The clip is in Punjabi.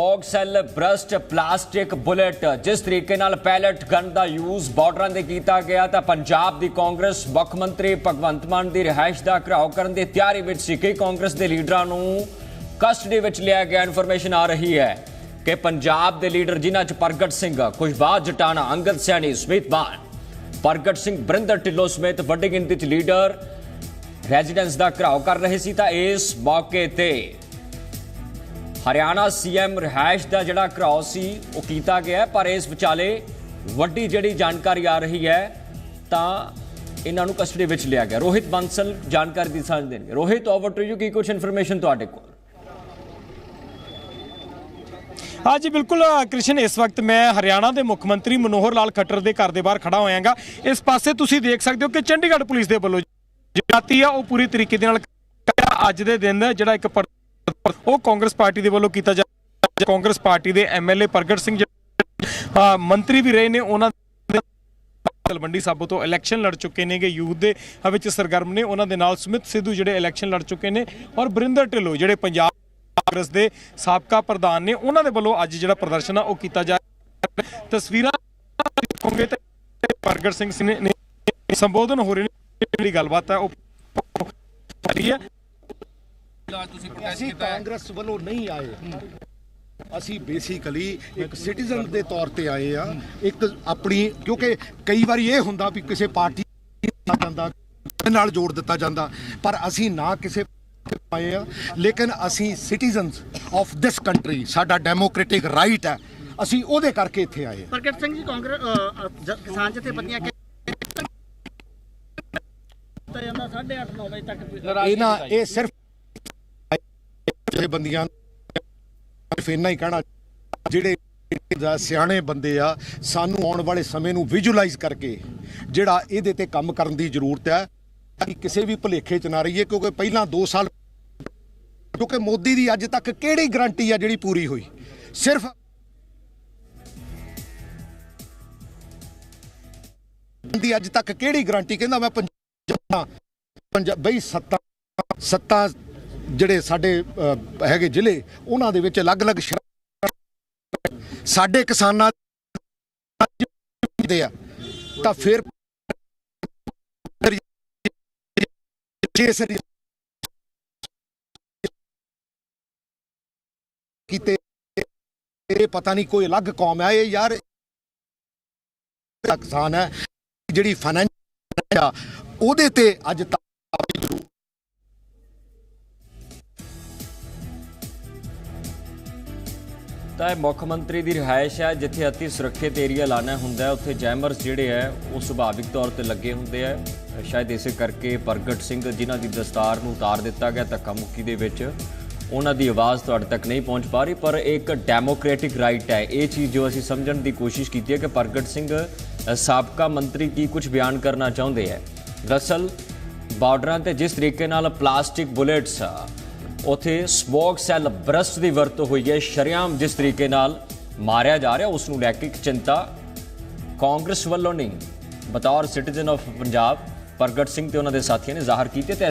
ਫੌਗ ਬ੍ਰਸਟ ਪਲਾਸਟਿਕ ਬੁਲੇਟ ਜਿਸ ਤਰੀਕੇ ਨਾਲ ਪੈਲਟ ਗਨ ਦਾ ਯੂਜ਼ ਬਾਰਡਰਾਂ ਤੇ ਕੀਤਾ ਗਿਆ ਤਾਂ ਪੰਜਾਬ ਦੀ ਕਾਂਗਰਸ, ਮੁੱਖ ਮੰਤਰੀ ਭਗਵੰਤ ਮਾਨ ਦੀ ਰਿਹਾਇਸ਼ ਦਾ ਘਰਾਓ ਕਰਨ ਦੀ ਤਿਆਰੀ ਵਿੱਚ ਸੀ। ਕਈ ਕਾਂਗਰਸ ਦੇ ਲੀਡਰਾਂ ਨੂੰ ਕਸਟਡੀ ਵਿੱਚ ਲਿਆ ਗਿਆ ਇਨਫੋਰਮੇਸ਼ਨ ਆ ਰਹੀ ਹੈ ਕਿ ਪੰਜਾਬ ਦੇ ਲੀਡਰ ਜਿਨ੍ਹਾਂ ਚ ਪ੍ਰਗਟ ਸਿੰਘ, ਖੁਸ਼ਬਾਜ਼ ਜਟਾਣਾ, ਅੰਗਦ ਸੈਣੀ, ਸਮਿਤ ਮਾਨ, ਪ੍ਰਗਟ ਸਿੰਘ ਬਰਿੰਦਰ ਢਿੱਲੋਂ ਸਮੇਤ ਵੱਡੀ ਗਿਣਤੀ ਚ ਲੀਡਰ ਰੈਜ਼ੀਡੈਂਸ ਦਾ ਘਰਾਓ ਕਰ ਰਹੇ ਸੀ ਤਾਂ ਇਸ ਮੌਕੇ ਤੇ ਹਰਿਆਣਾ ਸੀਐਮ ਰਿਹਾਇਸ਼ ਦਾ ਜਿਹੜਾ ਘਰਾਓ ਸੀ, ਉਹ ਕੀਤਾ ਗਿਆ ਪਰ ਇਸ ਵਿਚਾਲੇ ਵੱਡੀ ਜਿਹੜੀ ਜਾਣਕਾਰੀ ਆ ਰਹੀ ਹੈ, ਤਾਂ ਇਹਨਾਂ ਨੂੰ ਕਸਟਡੀ ਵਿੱਚ ਲਿਆ ਗਿਆ। ਰੋਹਿਤ ਬੰਸਲ ਜਾਣਕਾਰੀ ਦੀ ਸਾਂਝ ਦੇਣਗੇ। ਰੋਹਿਤ ਓਵਰ ਟੂ ਯੂ ਕੀ ਕੁਝ ਇਨਫੋਰਮੇਸ਼ਨ ਤੁਹਾਡੇ ਕੋਲ? ਹਾਂਜੀ ਬਿਲਕੁਲ ਕ੍ਰਿਸ਼ਨ, ਇਸ ਵਕਤ ਮੈਂ ਹਰਿਆਣਾ ਦੇ ਮੁੱਖ ਮੰਤਰੀ ਮਨੋਹਰ ਲਾਲ ਖੱਟਰ ਦੇ ਘਰ ਦੇ ਬਾਹਰ ਖੜਾ ਹੋਇਆਗਾ। ਇਸ ਪਾਸੇ ਤੁਸੀਂ ਦੇਖ ਸਕਦੇ ਹੋ ਕਿ ਚੰਡੀਗੜ੍ਹ ਪੁਲਿਸ ਦੇ ਵੱਲੋਂ ਜਾਤੀ ਆ, ਉਹ ਪੂਰੀ ਤਰੀਕੇ ਦੇ ਨਾਲ ਅੱਜ ਦੇ ਦਿਨ ਜਿਹੜਾ ਇੱਕ ਉਹ ਕਾਂਗਰਸ ਪਾਰਟੀ ਦੇ ਵੱਲੋਂ ਕੀਤਾ ਜਾ ਕਾਂਗਰਸ ਪਾਰਟੀ ਦੇ ਐਮਐਲਏ ਪ੍ਰਗਟ ਸਿੰਘ ਮੰਤਰੀ ਵੀ ਰਹੇ ਨੇ ਉਹਨਾਂ ਤਲਵੰਡੀ ਸਾਬੋ ਤੋਂ ਇਲੈਕਸ਼ਨ ਲੜ ਚੁੱਕੇ ਨੇਗੇ ਯੂਥ ਦੇ ਵਿੱਚ ਸਰਗਰਮ ਨੇ ਉਹਨਾਂ ਦੇ ਨਾਲ ਸੁਮਿਤ ਸਿੱਧੂ ਜਿਹੜੇ ਇਲੈਕਸ਼ਨ ਲੜ ਚੁੱਕੇ ਨੇ ਔਰ ਬਰਿੰਦਰ ਢਿੱਲੋਂ ਜਿਹੜੇ ਪੰਜਾਬ ਕਾਂਗਰਸ ਦੇ ਸਾਬਕਾ ਪ੍ਰਧਾਨ ਨੇ ਉਹਨਾਂ ਦੇ ਵੱਲੋਂ ਅੱਜ ਜਿਹੜਾ ਪ੍ਰਦਰਸ਼ਨ ਆ ਉਹ ਕੀਤਾ ਜਾ ਰਿਹਾ ਹੈ। ਤਸਵੀਰਾਂ ਦੇਖੋਗੇ ਤੇ ਪ੍ਰਗਟ ਸਿੰਘ ਨੇ ਸੰਬੋਧਨ ਹੋ ਰਹੇ ਨੇ ਜਿਹੜੀ ਗੱਲਬਾਤ ਹੈ ਉਹ ਹੋ ਰਹੀ ਹੈ ਅਸੀਂ ਕਾਂਗਰਸ ਵੱਲੋਂ ਨਹੀਂ ਆਏ। ਅਸੀਂ ਬੇਸਿਕਲੀ ਇੱਕ ਸਿਟੀਜ਼ਨ ਦੇ ਤੌਰ ਤੇ ਆਏ ਆ। ਇੱਕ ਆਪਣੀ ਕਿਉਂਕਿ ਕਈ ਵਾਰੀ ਇਹ ਹੁੰਦਾ ਵੀ ਕਿਸੇ ਪਾਰਟੀ ਨਾਲ ਜਾਂਦਾ ਨਾਲ ਜੋੜ ਦਿੱਤਾ ਜਾਂਦਾ ਪਰ ਅਸੀਂ ਨਾ ਕਿਸੇ ਆਏ ਆ। ਲੇਕਿਨ ਅਸੀਂ ਸਿਟੀਜ਼ਨਸ ਆਫ ਦਿਸ ਕੰਟਰੀ ਸਾਡਾ ਡੈਮੋਕ੍ਰੈਟਿਕ ਰਾਈਟ ਹੈ। ਅਸੀਂ ਉਹਦੇ ਕਰਕੇ ਇੱਥੇ ਆਏ ਆ। ਪ੍ਰਗਟ ਸਿੰਘ ਜੀ ਕਾਂਗਰਸ ਅ, ਅ, ਜ- ਕਿਸਾਨ ਜਥੇਬੰਦੀਆਂ ਕਿ ਤਾਂ ਜਾਂਦਾ 8:30 9 ਵਜੇ ਤੱਕ ਇਹਨਾਂ ਇਹ ਸਿਰਫ ਬੰਦੀਆਂ ਸਿਰਫ ਇੰਨਾ ਹੀ ਕਹਿਣਾ, ਜਿਹੜੇ ਦਾ ਸਿਆਣੇ ਬੰਦੇ ਆ, ਸਾਨੂੰ ਆਉਣ ਵਾਲੇ ਸਮੇਂ ਨੂੰ ਵਿਜ਼ੂਅਲਾਈਜ਼ ਕਰਕੇ ਜਿਹੜਾ ਇਹਦੇ ਤੇ ਕੰਮ ਕਰਨ ਦੀ ਜ਼ਰੂਰਤ ਹੈ ਕਿ ਕਿਸੇ ਵੀ ਭੁਲੇਖੇ ਚ ਨਾ ਰਹੀਏ, ਕਿਉਂਕਿ ਪਹਿਲਾਂ 2 ਸਾਲ ਕਿਉਂਕਿ ਮੋਦੀ ਦੀ ਅੱਜ ਤੱਕ ਕਿਹੜੀ ਗਰੰਟੀ ਆ ਜਿਹੜੀ ਪੂਰੀ ਹੋਈ? ਸਿਰਫ ਦੀ ਅੱਜ ਤੱਕ ਕਿਹੜੀ ਗਰੰਟੀ ਕਹਿੰਦਾ ਮੈਂ ਪੰਜਾਬ, ਬਈ ਸੱਤਾ ਸੱਤਾ ਜਿਹੜੇ ਸਾਡੇ ਹੈਗੇ ਜ਼ਿਲ੍ਹੇ, ਉਹਨਾਂ ਦੇ ਵਿੱਚ ਅਲੱਗ-ਅਲੱਗ ਸ਼ਹਿਰਾਂ ਸਾਡੇ ਕਿਸਾਨਾਂ ਦੇ ਆ। ਤਾਂ ਫਿਰ ਜੇ ਇਹ ਪਤਾ ਨਹੀਂ ਕੋਈ ਅਲੱਗ ਕੌਮ ਹੈ ਇਹ ਯਾਰ ਕਿਸਾਨ ਹੈ ਜਿਹੜੀ ਫਾਈਨੈਂਸ ਉਹਦੇ ਤੇ ਅੱਜ ਤਾਂ ਇਹ ਮੁੱਖ ਮੰਤਰੀ ਦੀ ਰਿਹਾਇਸ਼ ਹੈ, ਜਿੱਥੇ ਅਤੀ ਸੁਰੱਖਿਅਤ ਏਰੀਆ ਲਾਣਾ ਹੁੰਦਾ ਉੱਥੇ ਜੈਮਰਸ ਜਿਹੜੇ ਹੈ, ਉਹ ਸੁਭਾਵਿਕ ਤੌਰ ਤੇ ਲੱਗੇ ਹੁੰਦੇ ਆ ਸ਼ਾਇਦ ਇਸੇ ਕਰਕੇ ਪ੍ਰਗਟ ਸਿੰਘ ਜਿਨ੍ਹਾਂ ਦੀ ਦਸਤਾਰ ਨੂੰ ਉਤਾਰ ਦਿੱਤਾ ਗਿਆ ਧੱਕਾ ਮੁੱਕੀ ਦੇ ਵਿੱਚ, ਉਹਨਾਂ ਦੀ ਆਵਾਜ਼ ਤੁਹਾਡੇ ਤੱਕ ਨਹੀਂ ਪਹੁੰਚ ਪਾ ਰਹੀ, ਪਰ ਇੱਕ ਡੈਮੋਕ੍ਰੈਟਿਕ ਰਾਈਟ ਹੈ। ਇਹ ਚੀਜ਼ ਜੋ ਅਸੀਂ ਸਮਝਣ ਦੀ ਕੋਸ਼ਿਸ਼ ਕੀਤੀ ਹੈ ਕਿ ਪ੍ਰਗਟ ਸਿੰਘ ਸਾਬਕਾ ਮੰਤਰੀ ਕੀ ਕੁਝ ਬਿਆਨ ਕਰਨਾ ਚਾਹੁੰਦੇ ਹੈ। ਦਰਅਸਲ ਬਾਰਡਰਾਂ ਤੇ ਜਿਸ ਤਰੀਕੇ ਨਾਲ ਪਲਾਸਟਿਕ ਬੁਲੇਟਸ ਉੱਥੇ ਸਮੋਕ ਸੈੱਲ ਬਰਸਟ ਦੀ ਵਰਤੋਂ ਹੋਈ ਹੈ। ਸ਼ਰਿਆਮ ਜਿਸ ਤਰੀਕੇ ਨਾਲ ਮਾਰਿਆ ਜਾ ਰਿਹਾ, ਉਸ ਨੂੰ ਲੈ ਕੇ ਚਿੰਤਾ ਕਾਂਗਰਸ ਵੱਲੋਂ ਨਹੀਂ, ਬਤੌਰ ਸਿਟੀਜ਼ਨ ਆਫ ਪੰਜਾਬ ਪ੍ਰਗਟ ਸਿੰਘ ਤੇ ਉਹਨਾਂ ਦੇ ਸਾਥੀਆਂ ਨੇ ਜ਼ਾਹਰ ਕੀਤੇ ਤੇ